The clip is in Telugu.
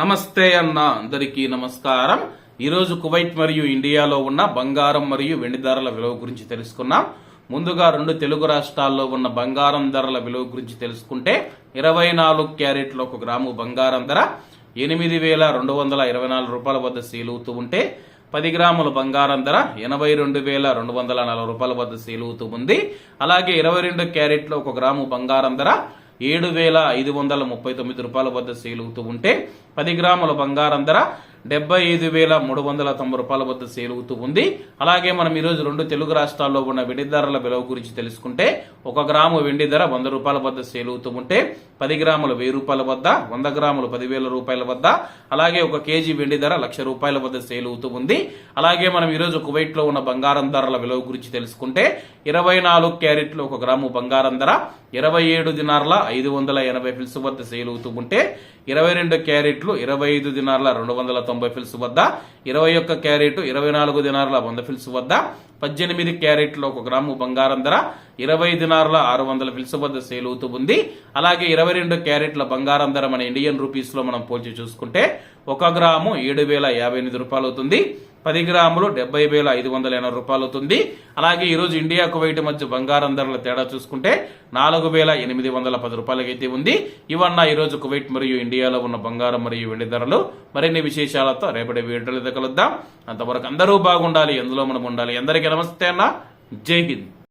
నమస్తే అన్న అందరికీ నమస్కారం. ఈరోజు కువైట్ మరియు ఇండియాలో ఉన్న బంగారం మరియు వెండి ధరల విలువ గురించి తెలుసుకున్నాం. ముందుగా రెండు తెలుగు రాష్ట్రాల్లో ఉన్న బంగారం ధరల విలువ గురించి తెలుసుకుంటే ఇరవై నాలుగు క్యారెట్ల ఒక గ్రాము బంగారం ధర ఎనిమిది వేల రెండు వందల ఇరవై నాలుగు రూపాయల వద్ద అవుతూ ఉంటే పది గ్రాముల బంగారం ధర ఎనభై రెండు వేల రెండు వందల నలభై రూపాయల వద్ద అవుతూ ఉంది. అలాగే ఇరవై రెండు క్యారెట్లు ఒక గ్రాము బంగారం ధర ఏడు వేల ఐదు వందల ముప్పై తొమ్మిది రూపాయల వద్ద సేలుతూ ఉంటే పది గ్రాముల బంగారం ధర డెబ్బై ఐదు వేల మూడు వందల తొంభై రూపాయల వద్ద సేలుతూ ఉంది. అలాగే మనం ఈరోజు రెండు తెలుగు రాష్ట్రాల్లో ఉన్న వెండి ధరల విలువ గురించి తెలుసుకుంటే ఒక గ్రాము వెండి ధర వంద రూపాయల వద్ద సేలుతూ ఉంటే పది గ్రాములు వెయ్యి రూపాయల వద్ద వంద గ్రాములు పదివేల రూపాయల వద్ద అలాగే ఒక కేజీ వెండి ధర లక్ష రూపాయల వద్ద సేల్ అవుతూ ఉంది. అలాగే మనం ఈరోజు కువైట్లో ఉన్న బంగారం ధరల విలువ గురించి తెలుసుకుంటే ఇరవై నాలుగు క్యారెట్లు ఒక గ్రాము బంగారం ధర ఇరవై ఏడు దినార్ల ఐదు వందల ఎనభై ఫిల్స్ వద్ద సేల్ అవుతూ ఉంటే ఇరవై రెండు క్యారెట్లు ఇరవై ఐదు దినార్ల రెండు వందల తొంభై ఫిల్స్ వద్ద ఇరవై ఒక్క క్యారెట్ ఇరవై నాలుగు దినారుల వంద ఫిల్స్ వద్ద పద్దెనిమిది క్యారెట్లు ఒక గ్రాము బంగారం ధర ఇరవై దినారుల ఆరు వందల పిలుసు వద్ద సేల్ అవుతూ ఉంది. అలాగే ఇరవై రెండు క్యారెట్ల బంగారం ధర మన ఇండియన్ రూపీస్లో మనం పోల్చి చూసుకుంటే ఒక గ్రాము ఏడు వేల యాభై ఎనిమిది రూపాయలు అవుతుంది. పది గ్రాములు డెబ్బై వేల ఐదు వందల ఎనభై రూపాయలు అవుతుంది. అలాగే ఈరోజు ఇండియా కువైట్ మధ్య బంగారం ధరల తేడా చూసుకుంటే నాలుగు వేల ఎనిమిది వందల పది రూపాయలకైతే ఉంది. ఇవన్న ఈరోజు కువైట్ మరియు ఇండియాలో ఉన్న బంగారం మరియు వెండి ధరలు మరిన్ని విశేషాలతో రేపటి వీడియోలో కలుద్దాం. అంతవరకు అందరూ బాగుండాలి ఎందులో మనం ఉండాలి. అందరికీ నమస్తే అన్న. జై హింద్.